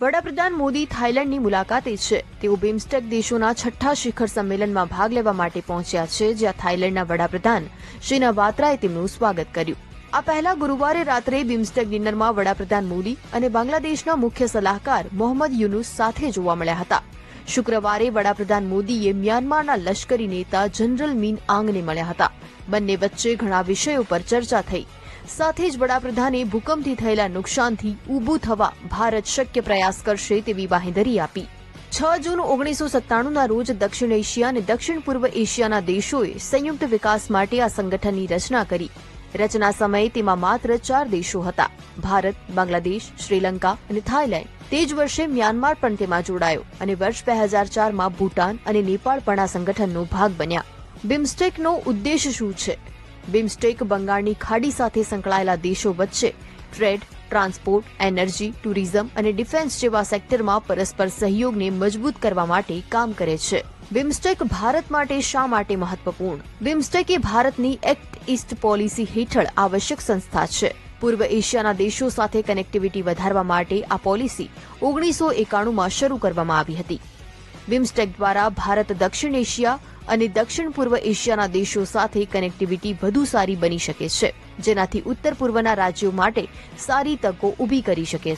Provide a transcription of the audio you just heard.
વડાપ્રધાન મોદી થાઇલેન્ડની મુલાકાતે છે. તેઓ બિમસ્ટેક દેશોના છઠ્ઠા શિખર સંમેલનમાં ભાગ લેવા માટે પહોંચ્યા છે, જ્યાં થાઇલેન્ડના વડાપ્રધાન શ્રીના વાત્રાએ તેમનું સ્વાગત કર્યું. આ પહેલા ગુરુવારે રાત્રે બિમસ્ટેક ડિનરમાં વડાપ્રધાન મોદી અને બાંગ્લાદેશના મુખ્ય સલાહકાર મોહમ્મદ યુનુસ સાથે જોવા મળ્યા હતા. શુક્રવારે વડાપ્રધાન મોદીએ મ્યાનમારના લશ્કરી નેતા જનરલ મીન આંગને મળ્યા હતા. બંને વચ્ચે ઘણા વિષયો પર ચર્ચા થઈ. સાથે જ વડાપ્રધાને ભૂકંપથી થયેલા નુકસાનથી ઊભું થવા ભારત શક્ય પ્રયાસ કરશે તેવી બાંહેધરી આપી. છ જૂન ઓગણીસો સત્તાણુંના રોજ દક્ષિણ એશિયા અને દક્ષિણ પૂર્વ એશિયાના દેશોએ સંયુક્ત વિકાસ માટે આ સંગઠનની રચના કરી. રચના સમયે તેમાં માત્ર ચાર દેશો હતા. ભારત, બાંગ્લાદેશ, શ્રીલંકા અને થાઇલેન્ડ. તે જ વર્ષે મ્યાનમાર પણ તેમાં જોડાયો અને વર્ષ બે હજાર ચારમાં ભૂટાન અને નેપાળ પણ આ સંગઠનનો ભાગ બન્યા. બિમસ્ટેકનો ઉદ્દેશ શું છે? બિમસ્ટેક બંગાળની ખાડી સાથે સંકળાયેલા દેશો વચ્ચે ટ્રેડ, ટ્રાન્સપોર્ટ, એનર્જી, ટુરિઝમ અને ડિફેન્સ જેવા સેક્ટરમાં પરસ્પર સહયોગને મજબૂત કરવા માટે કામ કરે છે. બિમસ્ટેક ભારત માટે શા માટે મહત્વપૂર્ણ? બિમસ્ટેક એ ભારતની એક્ટ ઇસ્ટ પોલિસી હેઠળ આવશ્યક સંસ્થા છે. પૂર્વ એશિયાના દેશો સાથે કનેક્ટિવિટી વધારવા માટે આ પોલિસી ઓગણીસો એકાણુંમાં શરૂ કરવામાં આવી હતી. બિમસ્ટેક દ્વારા ભારત દક્ષિણ એશિયા અને દક્ષિણ પૂર્વ એશિયાના દેશો સાથે કનેક્ટિવિટી વધુ સારી બની શકે છે, જેનાથી ઉત્તર પૂર્વના રાજ્યો માટે સારી તકો ઊભી કરી શકે છે.